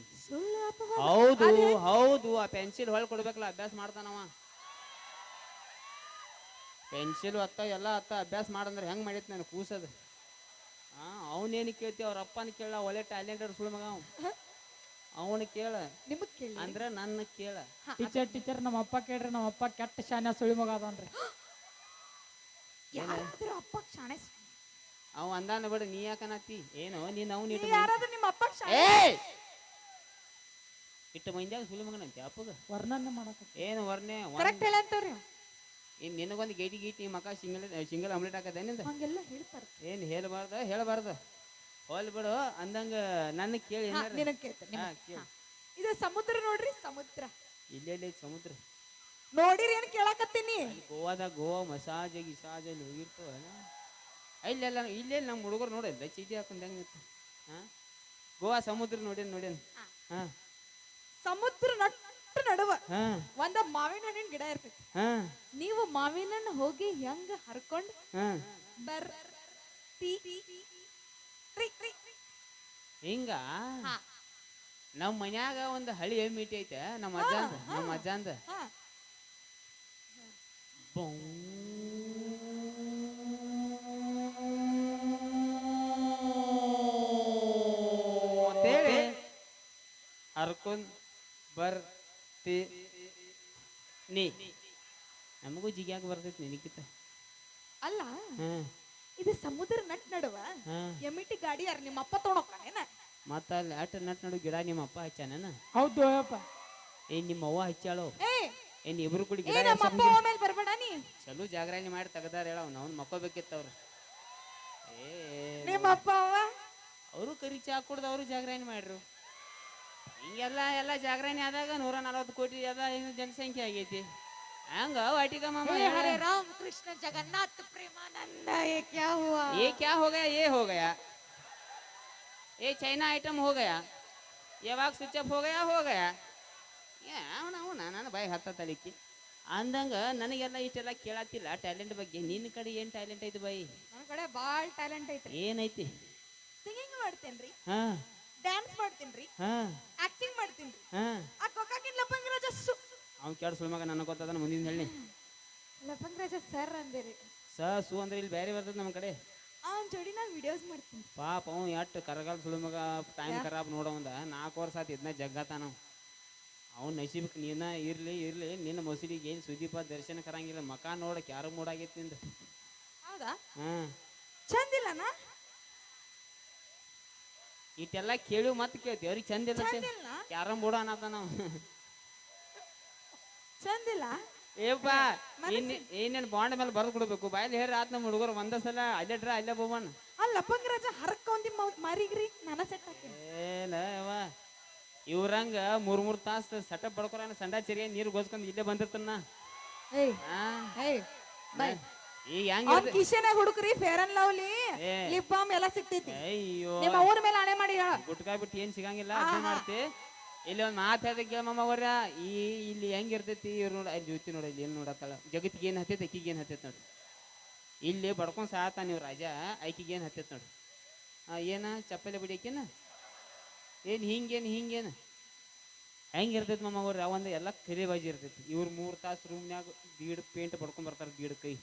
ಹೌದು ಹೌದು ಆ ಪೆನ್ಸಿಲ್ ಹೊಳ್ ಕೊಡ್ಬೇಕಲ್ಲ ಅಭ್ಯಾಸ ಮಾಡ್ತಾನವ ಪೆನ್ಸಿಲ್ ಅತ್ತ ಎಲ್ಲ ಅತ್ತ ಅಭ್ಯಾಸ ಮಾಡಂದ್ರೆ ಹೆಂಗ್ ಮಾಡೈತಿ ನಾನು ಕೂಸದ? ಹಾ ಅವನೇನು ಕೇಳ್ತಿ ಅವ್ರ ಅಪ್ಪನ ಕೇಳ ಒಳ್ಳೆ ಟ್ಯಾಲೆಂಟರ್ ಸುಳ್ಳು ಮಗ ಅವನ ಕೇಳ. ನಿಮಗ್ ಕೇಳಿ. ಅಂದ್ರ ನನ್ನ ಕೇಳ. ಟೀಚರ್ ಟೀಚರ್ ನಮ್ಮ ಅಪ್ಪ ಕೇಳ್ರಿ ನಮ್ಮ ಅಪ್ಪ ಕೆಟ್ಟ ಶಾನ್ಯ ಸುಳಿ ಮಗ ಅದಾನ್ರಿ ಯಾರಾದ್ರೂ ಅಪ್ಪ ಶಾಣೆ ಅವ ಅಂದಾನ ಬಿಡ ನೀ ಯಾಕನತ್ತಿ ಏನು ನೀನ್ ಅವ್ನ ಇಟ್ಟು ಯಾರಾದ್ರೂ ನಿಮ್ಮ ಅಪ್ಪ ಶಾಣೆ ಇಟ್ಟು ಮಂದ್ಯಾಗ ಸುಳಿ ಮಗನಂತೆ ಅಪ್ಪಗ? ವರ್ಣನೆ ಮಾಡಕ ಏನು ವರ್ಣೆ? ಕರೆಕ್ಟ್ ಹೇಳಂತವ್ರಿ ಇನ್ ನಿನಗೊಂದು ಗೇಟಿ ಗೀಟಿ ಮಕ ಸಿಂಗಲ್ ಸಿಂಗಲ್ ಆಮ್ಲೆಟ್ ಹಾಕದ ಏನಿಂದ? ಹಂಗೆಲ್ಲ ಏನು ಹೇಳಬಾರ್ದ? ಹೇಳಬಾರ್ದ. ಹೋಲ್ ಬಿಡು ಅಂದಂಗ ನನ್ನ ಕೇಳಿ ಹಾ, ಏನಾರ? ನಿನಗ್ ಕೇಳ್ತೇನೆ ಹಾ, ಕೇಳು. ಹಾ. ಇದು ಸಮುದ್ರ ನೋಡ್ರಿ ಸಮುದ್ರ. ಇಲ್ಲೇ ಇಲ್ಲೇ ಐತ್ ಸಮುದ್ರ. ನೋಡಿರಿ ಏನ್ ಕೇಳಾಕತ್ತೀನಿ? ಗೋವಾದ ಗೋವಾದಾಗ ಗೋವಾ ಮಸಾಜ್ ಗಿಸಾಜ್ ಅಲ್ಲಿ ಹೋಗಿರ್ತವ ಇಲ್ಲೆಲ್ಲ ಇಲ್ಲೇ ನಮ್ಮ ಹುಡುಗರು ನೋಡಿಲ್ಲ ಚೀಟಿ ಹಾಕೊಂಡ್ ಹೆಂಗ್ ನಿಂತು ಹಾ. ಗೋವಾ ಸಮುದ್ರ ನೋಡೇನ್ ನೋಡೇನ್? ಹಾ. ಸಮುದ್ರ ನಟ್ಟು ನಡುವ ಹಾ. ಒಂದ ಮಾವಿನ ಹಣ್ಣಿನ ಗಿಡ ಇರ್ತೈತಿ. ಹಾ. ನೀವು ಮಾವಿನ ಹಣ್ಣು ಹೋಗಿ ಹೆಂಗ ಹರ್ಕೊಂಡ್ ಹಾ. ಬರ್ ತ್ರಿ. ಹಿಂಗ ನಮ್ ಮನ್ಯಾಗ ಒಂದು ಹಳಿ ಎಮ್ಮಿ ಐತೆ ನಮ್ಮ ಅಜ್ಜಂದ ನಮ್ಮ ಅಜ್ಜಂದ. ಅಂತೇಳಿ ಹರ್ಕೊಂಡ್ ಬರ್ತಿ ನೀ ನಮಗೂ ಜಿಗ್ಯಾಗ ಬರ್ತೈತಿ ನಿನಗಿತ್ತ ಅಲ್ಲ? ಹಾ ಇದು ಸಮುದ್ರ ನಟ್ ನಡುವ ಎಮಿಟಿ ಗಾಡಿ ಯಾರು ನಿಮ್ಮ ಅಪ್ಪ ತೊಗೊಂಡೋಗ್ತಾನೇನ ಮತ್ತ ಅಲ್ಲಿ ಅಟ್ ನಟ್ ನಡು ಗಿಡ ನಿಮ್ಮ ಅಪ್ಪ ಹಚ್ಚಾನ ಹೌದು ಅಪ್ಪ ಏನ್ ನಿಮ್ಮ ಅವ್ವ ಹಚ್ಚಾಳು ಏ ಏನ್ ಇಬ್ರು ಕೂಡಿ ಏ ಗಿಡ ನಮ್ಮ ಬರ್ಬೇಡ ನೀ. ಚಲೋ ಜಾಗರಣೆ ಮಾಡಿ ತೆಗ್ದಾರ ಹೇಳ ಅವ್ನ ಅವ್ನು ಮಕ್ಕೋಬೇಕಿತ್ತು ಅವ್ರು. ಏ ನಿಮ್ಮ ಅಪ್ಪ ಅವ ಅವರು ಕರಿ ಚಾ ಕುಡ್ದು ಅವರು ಜಾಗರಣೆ ಮಾಡ್ರು. ಹಿಂಗೆಲ್ಲ ಎಲ್ಲ ಜಾಗರಣೆ ಆದಾಗ ನೂರ ನಲವತ್ತು ಕೋಟಿ ಅದ ಏನು ಜನಸಂಖ್ಯೆ ಆಗೈತಿ. ಹಂಗ ವಾಟಿಕ ಮಾಮ हे हरे राम कृष्ण जगन्नाथ प्रेमानंद ये क्या हुआ ये क्या हो गया ये हो गया ये चाइना आइटम हो गया ಯಾವಾಗ ಸ್ವಿಚ್ ಆಫ್ ಹೋಗಯ ಹೋಗಯ ಅವನ ಅವನ ನನ್ನ ಬಾಯಿ ಹತ್ತ ತಲಿಕ್ಕಿ ಅಂದಂಗ ನನಗೆಲ್ಲ ಇಷ್ಟೆಲ್ಲ ಕೇಳತ್ತಿಲ್ಲ ಟ್ಯಾಲೆಂಟ್ ಬಗ್ಗೆ ನಿನ್ನ ಕಡೆ ಏನು ಟ್ಯಾಲೆಂಟ್ ಐತಿ ಬಾಯಿ ನನ್ನ ಕಡೆ ಬಾಳ್ ಟ್ಯಾಲೆಂಟ್ ಐತ್ರಿ ಏನೈತಿ ಸಿಂಗಿಂಗ್ ಮಾಡ್ತೇನ್ರಿ ಹಾ ಡ್ಯಾನ್ಸ್ ಮಾಡ್ತೇನ್ರಿ ಹಾ ಆಕ್ಟಿಂಗ್ ಮಾಡ್ತೇನ್ರಿ ಹಾ ಆ ಕೊಕ್ಕಾಕಿನ್ ಲಪಂಗರಾಜ ಸು ಅವ್ನು ಕೇಳ ಸುಳ್ಮಗ ನನಗೆ ಗೊತ್ತದ ಮುಂದಿನ ಹೇಳಿ. ಲಪಂಗರಾಜ ಸರ್ ಅಂದೇರಿ ಸ ಸು ಅಂದ್ರೆ ಇಲ್ಲಿ ಬೇರೆ ಬರ್ತದೆ ನಮ್ಮ ಕಡೆ. ಅವನ ಜೋಡಿ ನಾ ವಿಡಿಯೋಸ್ ಮಾಡ್ತೀನಿ. ಪಾಪ ಅವ ಎಟ್ಟು ಕರಗಾಲ ಸುಳ್ಮಗ ಟೈಮ್ ಖರಾಬ್ ನೋಡೋವಂದ ನಾಲ್ಕು ವರ್ಷ ಆತು ಇದನ್ನ ಜಗ್ಗತಾನ ಅವ್ನು. ನಸೀಬಕ್ಕೆ ನೀನ ಇರಲಿ ಇರಲಿ ನಿನ್ನ ಮಸೀದಿಗೆ ಏನು ಸುದೀಪ ದರ್ಶನ ಕರಂಗಿಲ್ಲ ಮಕ ನೋಡಿ ಯಾರು ಮೂಡಾಗೈತಿ ನಿಂದ. ಹೌದಾ? ಹಾಂ. ಚಂದಿಲ್ಲನ ಇಟ್ಟೆಲ್ಲ ಕೇಳಿ ಮತ್ತೆ ಕೇಳ್ತಿ. ಅವ್ರಿಗೆ ಚಂದ ಚಂದಿಲ್ಲ ಕ್ಯಾರಂ ಬೋರ್ಡ್ ಅನ್ನತ್ತ ನಾವು ಚಂದಿಲ್ಲ? ಏಪ್ಪ ಏನೇನು ಬಾಂಡ್ ಮೇಲೆ ಬರ್ದು ಕೊಡ್ಬೇಕು? ಬಾಯಲ್ಲಿ ಹೇಳಿ ಆತ್ ನಮ್ಮ ಹುಡುಗರು ಒಂದ ಸಲ ಅಲ್ಲೇ ಡ್ರ ಅಲ್ಲೇ ಬೋಮಣ್ಣ ಆ ಹರಕ ಹರಕೊಂದಿ ಮರಿಗ್ರಿ ನಾನ ಸೆಟ್ ಏನವ ಇವ್ರಂಗ ಮೂರ್ ಮೂರ್ ತಾಸ್ ಸೆಟಪ್ ಬಡ್ಕೊರ ಸಂಡಾ ಚೆರಿಯ ನೀರು ಗೋಸ್ಕೊಂಡ್ ಇಲ್ಲೇ ಬಂದಿರ್ತನ. ಈಗ ಹೆಂಗ್ ಅವ್ನ್ ಹುಡುಕ್ರಿ Fair and Lovely. Lip balm ಎಲ್ಲ ಸಿಗ್ತೈತಿ. ಅಯ್ಯೋ. ನಿಮ್ಮ ಊರ ಮೇಲೆ ಹಣೆ ಮಾಡಿ ಗುಟ್ಕಾ ಬಿಟ್ಟು ಏನ್ ಸಿಗಂಗಿಲ್ಲ ಮಾಡ್ತಿ. ಇಲ್ಲಿ ಒಂದು ಮಾತು ಹೇಳ್ದೆ ಕೇಳ ಮಮ್ಮ ಅವ್ರ. ಈ ಇಲ್ಲಿ ಹೆಂಗಿರ್ತೈತಿ ಇವ್ರು ನೋಡ, ಅಲ್ಲಿ ಜ್ಯೋತಿ ನೋಡ ಇಲ್ಲಿ ಏನು ನೋಡತ್ತಳ. ಜಗತ್ತಿಗೆ ಏನು ಹತ್ತೈತೆ, ಅಕ್ಕಿಗೆ ಏನು ಹತ್ತೈತೆ ನೋಡಿ. ಇಲ್ಲಿ ಬಡ್ಕೊಂಡು ಸಾತ ನೀವು ರಾಜ ಆಕಿಗೆ ಏನು ಹತ್ತೈತೆ ನೋಡಿ. ಏನ, ಚಪ್ಪಲಿ ಬಿಡಿಯಕೇನ? ಏನು ಹಿಂಗೇನು ಹಿಂಗೇನು ಹೆಂಗ್ ಮಮ್ಮ ಅವ್ರ ಒಂದು ಎಲ್ಲ ಕರಿ ಬಾಜಿ ಇರ್ತೈತಿ. ಇವ್ರು ಮೂರು ತಾಸು ರೂಮ್ನ್ಯಾಗ ಬೀಡ್ ಪೇಂಟ್ ಬಡ್ಕೊಂಡ್ ಬರ್ತಾರೆ ಬೀಡ್ ಕೈ.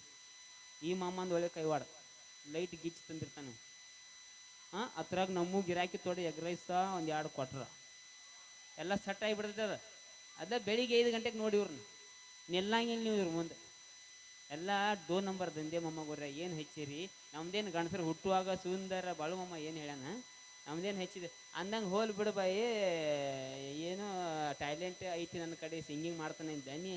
ಈ ಮಾಮಂದ್ ಒಳ್ಳೆ ಕೈವಾಡ. ಲೈಟ್ ಗಿಚ್ ತಂದಿರ್ತಾನೆ. ಹಾಂ ಅದ್ರಾಗ ನಮ್ಮ ಗಿರಾಕಿ ತೊಡೆ ಎಗ್ ರೈಸ ಒಂದು ಎರಡು ಕೊಟ್ರ. ಎಲ್ಲ ಸೆಟ್ ಅದು. ಅದ ಬೆಳಿಗ್ಗೆ ಐದು ಗಂಟೆಗೆ ನೋಡಿ ಇವ್ರನ್ನ. ನಿಲ್ಲಂಗಿಲ್ಲ ನೀವು ಇವ್ರ ಮುಂದೆ. ಎಲ್ಲ ಡೋ ನಂಬರ್ ದಂಧೆ ಮೊಮ್ಮಗೋರ ಏನು ಹೆಚ್ಚಿರಿ? ನಮ್ದೇನು ಗಣಸರು ಹುಟ್ಟುವಾಗ ಸುಂದರ ಬಾಳು ಮಮ್ಮ ಏನು ಹೇಳೋಣ ನಮ್ದೇನು ಹೆಚ್ಚಿದೆ? ಅಂದಂಗೆ ಹೋಲ್ ಬಿಡು ಬಾಯಿ ಏನು ಟ್ಯಾಲೆಂಟ್ ಐತಿ ನನ್ನ ಕಡೆ ಸಿಂಗಿಂಗ್ ಮಾಡ್ತಾನೆ ದನಿ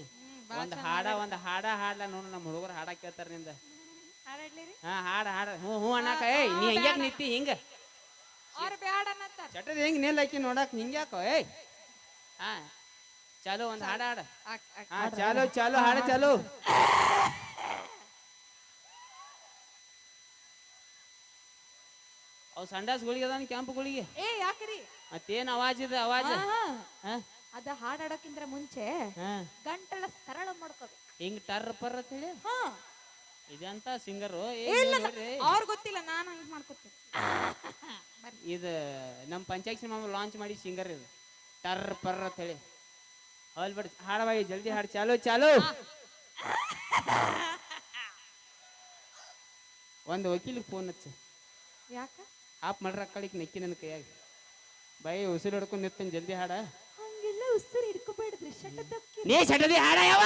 ಒಂದು ಹಾಡ ಒಂದು ಹಾಡ ಹಾಡ್ಲ ನೋಡು ನಮ್ಮ ಹುಡುಗರು ಹಾಡ ಕೇಳ್ತಾರೆ ನಿಂದ. ಹಾ ಹಾಡ ಹಾಡ. ಹ್ಞೂ ಹ್ಞೂ ಅನ್ನಕ ಏಯ್ ನೀ ಹೆಂಗ್ಯಾಕ್ ನಿಂತಿ ಹಿಂಗೆ? ಚಟದ ಹೆಂಗ್ ನಿಲ್ಲಕ್ಕಿ ನೋಡಕ್ ಹಿಂಗ್ಯಾಕೋ ಏಯ್? ಹಾ ಚಾಲು ಒಂದು ಹಾಡ ಹಾಡ ಚಲೋ ಆಕ್- ಹಾಡ ಚಾಲು ಚಾಲು ಸಂಡಾಸ್ ಚಾಲು. ಗುಳಿಗೆ ಅದಾನ ಕೆಂಪು ಏ ಯಾಕ್ರಿ? ಮತ್ತೇನ್ ಅವಾಜ್ ಇದೆ ಅವಾಜ್? ಹಾ ಅದ ಹಾಡಾಡೋಕ್ಕಿಂತ ಮುಂಚೆ ಹಾ. ಗಂಟಲ ಸರಳ ಮಾಡ್ಕೋಬೇಕು ಹಿಂಗ್ ಟರ್ ಪರ್ ಅಂತ ಹೇಳಿ? ಹಾ. ಇದಂತ ಸಿಂಗರು? ಅವ್ರ ಗೊತ್ತಿಲ್ಲ ನಾನು ಹಂಗ್ ಮಾಡ್ಕೊತೀನಿ. ಇದು ನಮ್ಮ ಪಂಚಾಯತ್ ಮಾಮ ಲಾಂಚ್ ಮಾಡಿ ಸಿಂಗರ್ ಇದು. ಟರ್ ಪರ್ ಅಂತ ಹೇಳಿ ಹೌಲ್ ಬಿಡ್ ಹಾಡವಾಗಿ ಜಲ್ದಿ ಹಾಡು. ಚಾಲು ಚಾಲು. ಒಂದು ವಕೀಲಿಗೆ ಫೋನ್ ಹಚ್ಚ. ಯಾಕ? ಆಪ್ ಮಾಡ್ರ ಕಳಿಕ್ ನೆಕ್ಕಿ ನನ್ನ ಕೈಯಾಗ. ಬೈ ಉಸಿರು ಹಿಡ್ಕೊಂಡು ನಿರ್ತೇನೆ ಜಲ್ದಿ ಹಾಡ. ಹಂಗೆಲ್ಲ ಉಸಿರು ಹಿಡ್ಕೋಬೇಡ್ರಿ ಶಟ ನೀ ಸಡದಿ ಹಾಡ ಯಾವ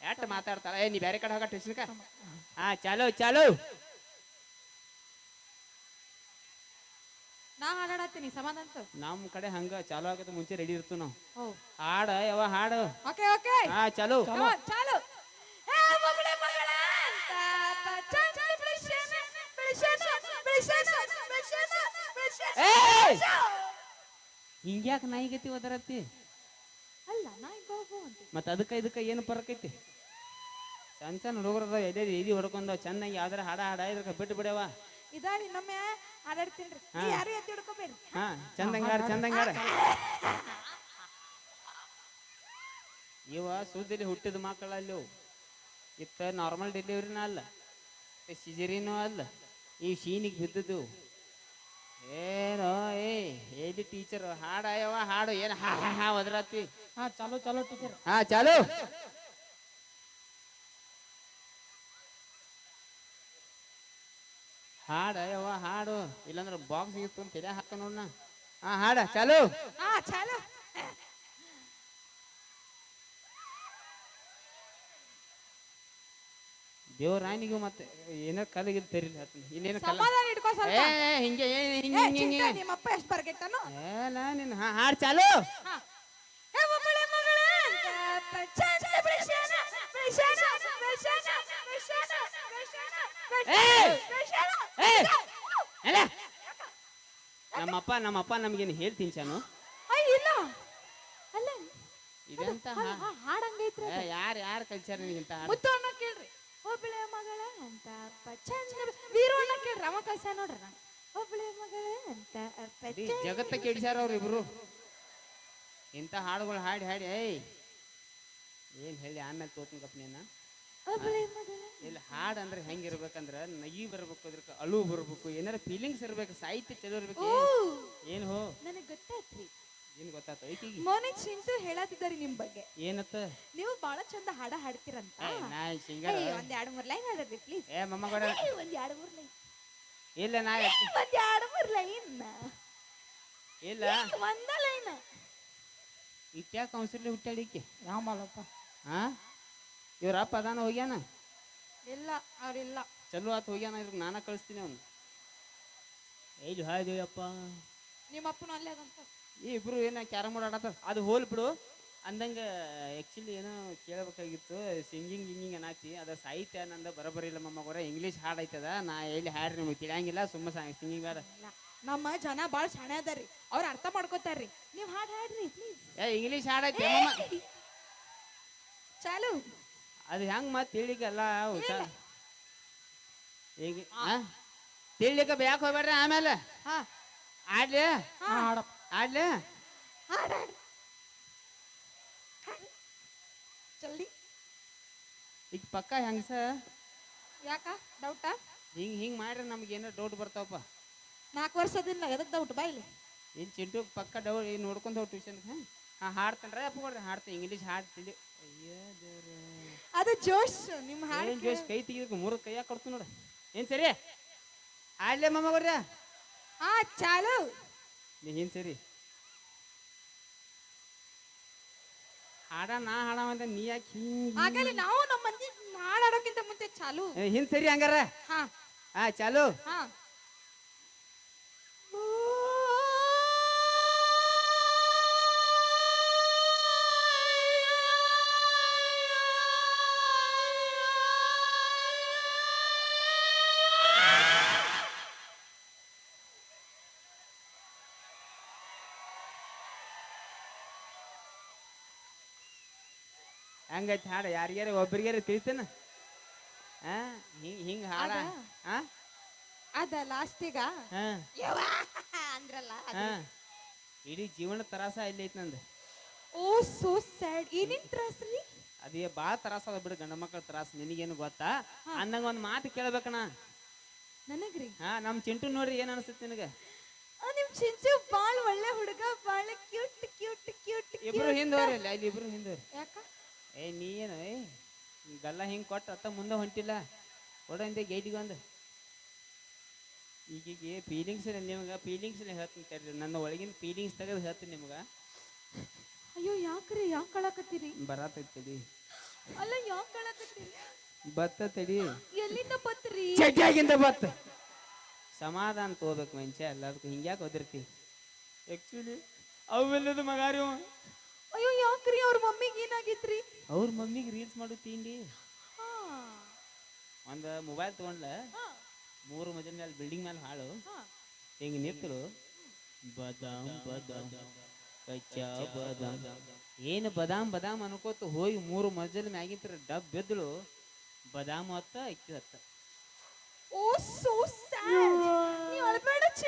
ಯಾಟ ಮಾತಾಡ್ತಾಳ? ಏ ನೀ ಬೇರೆ ಕಡೆ ಹೋಗ ಟ್ಯೂಷನ್ಕ ಹಾ ಚಾಲು ಚಾಲು ನಾ ನಮ್ಮ ಕಡೆ ಹಂಗ ಚಾಲು ಆಗತ್ತೆ ಮುಂಚೆ ರೆಡಿ ಇರ್ತು ನಾವು. ಹಾಡ ಯಾವ ಹಾಡು. Okay okay. ಹಾ ಚಾಲು! ಹಿಂಗ್ಯಾಕ ನಾಯಿಗತಿ ಒದರತ್ತಿ? ಅಲ್ಲ ನಾಯಿ ಅಂತ. ಮತ್ತ ಅದಕ್ಕ ಇದಕ್ಕ ಏನು ಪರಕೈತಿ? ಐತಿ ಸಣ್ಣ ಸಣ್ಣ ಹುಡುಗರದಾವ ಎದೆ ಎದಿ ಹೊಡ್ಕೊಂಡ ಚೆನ್ನಾಗಿ ಯಾವ್ದಾರ ಹಾಡ ಹಾಡ ಇದಕ್ಕ ಬಿಟ್ಟು ಬಿಡವಾ ಇದಾರಿ ನಮ್ಮ ಹಾಡಾಡ್ತೀನಿ. ಯಾರು ಎತ್ತಿ ಹಿಡ್ಕೋಬೇಡ್ರಿ? ಚಂದಂಗಾರ ಹಾಡ ಚಂದಂಗ ಇವ ಸುದ್ದಿಲಿ ಹುಟ್ಟಿದ ಮಕ್ಕಳಲ್ಲಿ ಇತ್ತ ನಾರ್ಮಲ್ ಡೆಲಿವರಿನ ಅಲ್ಲ ಸಿಜರಿನೂ ಅಲ್ಲ. ಈ ಶೀನಿಗೆ ಬಿದ್ದದ್ದು. ಏನೋ ಏ ಎಲ್ಲಿ ಟೀಚರ್ ಹಾಡ ಯಾವ ಹಾಡು. ಏನು ಹಾ ಹಾ ಹಾ ಒದರತ್ತಿ ಹಾ ಚಾಲು ಚಾಲು ಟೀಚರ್ ಹಾ ಚಾಲು. ಹಾಡ ಯವ್ವ ಹಾಡು. ಇಲ್ಲಾಂದ್ರೆ ಬಾಕ್ಸ್ ಇತ್ತು ಅಂತ ತಲೆ ಹಾಕ ನೋಡ್ನ ಹಾ ಹಾಡ ಚಾಲು. ಹಾ ಚಾಲು. ದೇವ್ರ ರಾಣಿಗೂ ಮತ್ತೆ ಏನೋ ಕಲಗಿಲ್ ತೆರಿಲ್ಲ ಇನ್ನೇನು ಕಲ ಸಮಾಧಾನ ಇಟ್ಕೋ ಸ್ವಲ್ಪ. ಹಿಂಗೆ ಏ ಹಿಂಗೆ ಏ, ಹಿಂಗೆ ಚಿಂತೆ, ಹಿಂಗೆ. ನಿಮ್ಮಪ್ಪ ಎಷ್ಟು ಬರ್ಗೆಟ್ಟನು? ಏನ ನಿನ್ನ ಹಾ ಹಾಡು ಚಾಲು. ಹಾ. ನಮ್ಮಪ್ಪ ನಮ್ಮಪ್ಪ ನಮ್ಗೇನು ಹೇಳ್ತೀನಿ ಚಾನು. ಅಯ್ಯ, ಇಲ್ಲ. ಅಲ್ಲ ಇದಂತ ಹಾಡಂಗೈತ್ರಿ ಯಾರು ಯಾರು ಕಲ್ಚರ್ ನಿನಗಿಂತ ಮುತ್ತು ಅಣ್ಣ ಕೇಳ್ರಿ. ಒಬ್ಳೆ ಮಗಳ ಅಂತ ಪಚಾಂಚ ವೀರು ಅಣ್ಣ ಕೇಳ್ರಿ. ಅವ ಕಳ್ಸ ನೋಡ್ರಿ ನಾನು. ಒಬ್ಳೆ ಮಗಳ ಅಂತ ಇಡೀ ಜಗತ್ತ ಕೇಳಿಸ್ಯಾರ ಅವ್ರು ಇಬ್ರು. ಇಂಥ ಹಾಡುಗಳು ಹಾಡಿ ಹಾಡಿ ಏಯ್. ಏನ್ ಹೇಳಿ ಆಮೇಲೆ ತೋತಿನ ಕಪ್ನಿಯನ್ನ. ಒಬ್ಳೆ ಮಗಳ ಇಲ್ಲ ಹಾಡು ಅಂದ್ರೆ ಹೆಂಗಿರ್ಬೇಕಂದ್ರ ನಗಿ ಬರ್ಬೇಕು ಅದ್ರಕ್ಕೆ ಅಳು ಬರ್ಬೇಕು ಏನಾರ ಫೀಲಿಂಗ್ಸ್ ಇರ್ಬೇಕು ಸಾಹಿತ್ಯ ಚಲೋ ಇರ್ಬೇಕು ಏನ್? ಹೋ? ನನಗೆ ಗೊತ್ತಾಯ್ತ್ರಿ ಏನ್ ಗೊತ್ತಾತ? ಐತಿ ಮೋನಿ ಚಿಂಟು ಹೇಳತ್ತಿದ್ದಾರೆ ನಿಮ್ ಬಗ್ಗೆ. ಏನತ್ತ? ನೀವು ಬಹಳ ಚಂದ ಹಾಡ ಹಾಡ್ತೀರಂತ. ನಾ ಸಿಂಗರ್ ಒಂದ್ ಎರಡು ಮೂರ್ ಲೈನ್ ಹಾಡ್ರಿ ಪ್ಲೀಸ್ ಏ ಮೊಮ್ಮಗಡ ಒಂದ್ ಎರಡು ಮೂರ್ ಲೈನ್. ಇಲ್ಲ ನಾ ಒಂದ್ ಎರಡು ಮೂರ್ ಲೈನ್. ಇಲ್ಲ. ಒಂದ ಲೈನ್. ಇಟ್ಯಾ ಕೌನ್ಸಿಲ್ ಹುಟ್ಟಾಡಿಕೆ ಯಾವ ಮಾಲಪ್ಪ? ಹಾ ಇವ್ರ ಅಪ್ಪ ಅದಾನ ಹೋಗ್ಯಾನ? ಇಲ್ಲ ಅವ್ರಿಲ್ಲ. ಚಲೋ ಆತು ಹೋಗ್ಯಾನ ಇದ್ರ ನಾನ ಕಳಿಸ್ತೀನಿ ಅವ್ನು. ಎಲ್ಲಿ ಹಾಯ್ದೇವಪ್ಪ ನಿಮ್ಮ ಅಪ್ಪನ ಅಲ್ಲೇ ಅದಂತ ಈ ಇಬ್ರು ಏನ ಕ್ಯಾರಮ್ ಬೋರ್ಡ್ ಆಡತ್ತಾರ ಅದು ಹೋಲ್ ಬಿಡು. ಅಂದಂಗ ಆ್ಯಕ್ಚುಲಿ ಏನೋ ಕೇಳಬೇಕಾಗಿತ್ತು ಸಿಂಗಿಂಗ್ ಗಿಂಗಿಂಗ್ ಅನ್ನಾತಿ ಅದ ಸಾಹಿತ್ಯ ನಂದ ಬರೋಬ್ಬರಿ ಇಲ್ಲ ಮೊಮ್ಮಗೋರ ಇಂಗ್ಲೀಷ್ ಹಾಡ್ ಐತದ. ನಾ ಎಲ್ಲಿ ಹಾಡ್ರಿ ನಿಮಗೆ ತಿಳಿಯಂಗಿಲ್ಲ. ಸುಮ್ಮ ಸಿಂಗಿಂಗ್ ಬೇಡ. ನಮ್ಮ ಜನ ಭಾಳ ಶಾಣೆ ಅದಾರಿ ಅವ್ರು ಅರ್ಥ ಮಾಡ್ಕೋತಾರ್ರಿ. ನೀವು ಹಾಡ್ ಹಾಡ್ರಿ ಪ್ಲೀಸ್ ಏ ಇಂಗ್ಲೀಷ್ ಹಾಡೈತಿ ಮಮ್ಮ. ಚಾಲು. ಅದು ಹೆಂಗ್ ಮತ್ತೆ ತಿಳಿಕಲ್ಲ ಹುಷಾರ? ಈಗ ಆ? ತಿಳಿಲಿಕ್ಕೆ ಬ್ಯಾಕ್ ಹೋಗ್ಬೇಡ್ರಿ ಆಮೇಲೆ. ಹಾ. ಆಡ್ಲಿ? ಆಡ್ಲಿ? ಜಲ್ದಿ. ಈಗ ಪಕ್ಕ ಸರ್ ಯಾಕ? ಡೌಟಾ ಹಿಂಗ್ ಹಿಂಗ್ ಮಾಡ್ರಿ ನಮ್ಗೆ ಏನೋ ಡೌಟ್ ಬರ್ತಾವಪ್ಪ. ನಾಲ್ಕು ವರ್ಷದಿಂದ ಎದಕ್ ಡೌಟ್ ಬಾಯ್ಲಿ ಇಲ್ಲಿ? ಚಿಂಟು ಪಕ್ಕ ಡೌಟ್ ಈಗ ನೋಡ್ಕೊಂಡ್ ಹೋಗಿ ಟ್ಯೂಷನ್ ಹಾಂ ಹಾಡ್ತಾನ್ರಿ ಅಪ್ಪ ಕೊಡ್ರಿ ಹಾಡ್ತೀನಿ ಇಂಗ್ಲೀಷ್ ಹಾಡ್ತೀನಿ ಅಯ್ಯೋ ದೇವ್ರೇ. ಅದು ಜೋಶ್ ನಿಮ್ಮ ಹಾಡ್ ಏನ್ ಜೋಶ್ ಕೈ ತೆಗಿದಕ್ಕೆ ಮೂರು ಕೈಯಾಗ ಕೊಡ್ತು ನೋಡ. ಏನ್ ಸರಿ? ಆಡ್ಲೆ ಮಮ್ಮ ಬರ್ರ ಆ ಚಾಲು. ನೀ ಏನ್ ಸರಿ? ಹಾಡ ನಾ ಹಾಡವಂತ ನೀ ಯಾಕೆ ಹಿಂಗ್ ಆಗಲಿ ನಾವು ನಮ್ಮ ಮಂದಿ ಹಾಡಾಡೋಕ್ಕಿಂತ ಮುಂಚೆ ಚಾಲು. ಏ, ಹಿಂದ್ ಸರಿ ಹಂಗಾರ? ಹಾ. ಹಾ ಚಾಲು. ಹಾ. ಹಂಗೈತಿ ಹಾಡ ಯಾರಿಗಾರ ಒಬ್ರಿಗಾರ ತಿಳಿತೇನ? ಆ ಹಿಂಗ್ ಹಿಂಗ್ ಹಾಡ. ಅದ? ಆ? ಅದ ಲಾಸ್ಟಿಗ? ಹಾ. ಅಂದ್ರಲ್ಲ ಹಾ. ಇಡೀ ಜೀವನ ತ್ರಾಸ ಇಲ್ಲಿ ಐತಿ ನಂದು. Oh so sad. ಏನೇನ್ ತ್ರಾಸ್ರಿ ಅದೇ ಭಾಳ ತ್ರಾಸ ಅದ ಬಿಡು ಗಂಡ ಮಕ್ಕಳ ತ್ರಾಸ ನಿನಗೇನು ಗೊತ್ತಾ? ಅಂದಂಗ ಒಂದು ಮಾತು ಕೇಳ್ಬೇಕಣ್ಣ ನನಗ್ರಿ? ಹಾ ನಮ್ಮ ಚಿಂಟು ನೋಡ್ರಿ ಏನ್ ಅನ್ಸುತ್ತೆ ನಿನಗೆ? ಆ, ನಿಮ್ ಚಿಂಚು ಬಾಳ್ ಒಳ್ಳೆ ಹುಡುಗ ಬಾಳ ಕ್ಯೂಟ್ ಕ್ಯೂಟ್ ಕ್ಯೂಟ್ ಇಬ್ರು ಹಿಂದೋರಿ ಅಲ್ಲಿ ಇಬ್ರು ಹಿಂದೋರಿ. ಯಾಕ? ಏ ನೀ ಏನು ಏ ಗಲ್ಲ ಹಿಂಗೆ ಕೊಟ್ಟು ಅತ್ತ ಮುಂದೆ ಹೊಂಟಿಲ್ಲ. ಕೊಡಂದೆ ಗೇಟಿಗೆ ಒಂದು ಈಗೀಗ ಫೀಲಿಂಗ್ಸ್ ನಿಮ್ಗೆ ಫೀಲಿಂಗ್ಸ್ ಹೇಳ್ತೀನಿ ತಡ್ರಿ ನನ್ನ ಒಳಗಿನ ಫೀಲಿಂಗ್ಸ್ ತೆಗೆದು ಹೇಳ್ತೀನಿ ನಿಮ್ಗೆ. ಅಯ್ಯೋ ಯಾಕ್ರಿ ಯಾಕೆ ಕಳಕತ್ತೀರಿ? ಬರತೈತಿ ಅಲ್ಲ ಯಾಕೆ ಕಳಕತ್ತೀರಿ? ಬತ್ತ ತಡಿ. ಎಲ್ಲಿಂದ ಬತ್ರಿ? ಚಡ್ಡಿಯಾಗಿಂದ ಬತ್ತ. ಸಮಾಧಾನ ತಗೋಬೇಕು ಮನುಷ್ಯ ಎಲ್ಲದಕ್ಕೂ ಹಿಂಗ್ಯಾಕೆ ಒದಿರ್ತಿ. ಆ್ಯಕ್ಚುಲಿ ಅವೆಲ್ಲದ ಮಗಾರಿ ಅಯ್ಯೋ ಯಾಕ್ರಿ ಅವ್ರ ಮಮ್ಮಿಗೆ ಏನಾಗಿತ್ರಿ? ಅವ್ರ ಮಮ್ಮಿಗೆ ರೀಲ್ಸ್ ಮಾಡು ತಿಂಡಿ ಒಂದು ಮೊಬೈಲ್ ತಗೊಂಡ್ಲ? ಮೂರು ಮಜಲ್ ಮೇಲೆ ಬಿಲ್ಡಿಂಗ್ ಮೇಲೆ ಹಾಳು. ಹಿಂಗ ಹಿಂಗೆ ನಿಂತರು. ಬದಾಮ್ ಬದಾಮ್ ಕಚ್ಚಾ ಬದಾಮ್. ಏನು ಬದಾಮ್ ಬದಾಮ್ ಅನ್ಕೋತ ಹೋಗಿ ಮೂರು ಮಜಲ್ ಮ್ಯಾಗಿಂತ್ರ ಡಬ್ ಬಿದ್ದಳು ಬದಾಮ್ ಹತ್ತ ಇಕ್ಕಿ ಹತ್ತ. ಓ ಸೋ ಸ್ಯಾಡ್ ನೀ ಅಳ್ಬೇಡ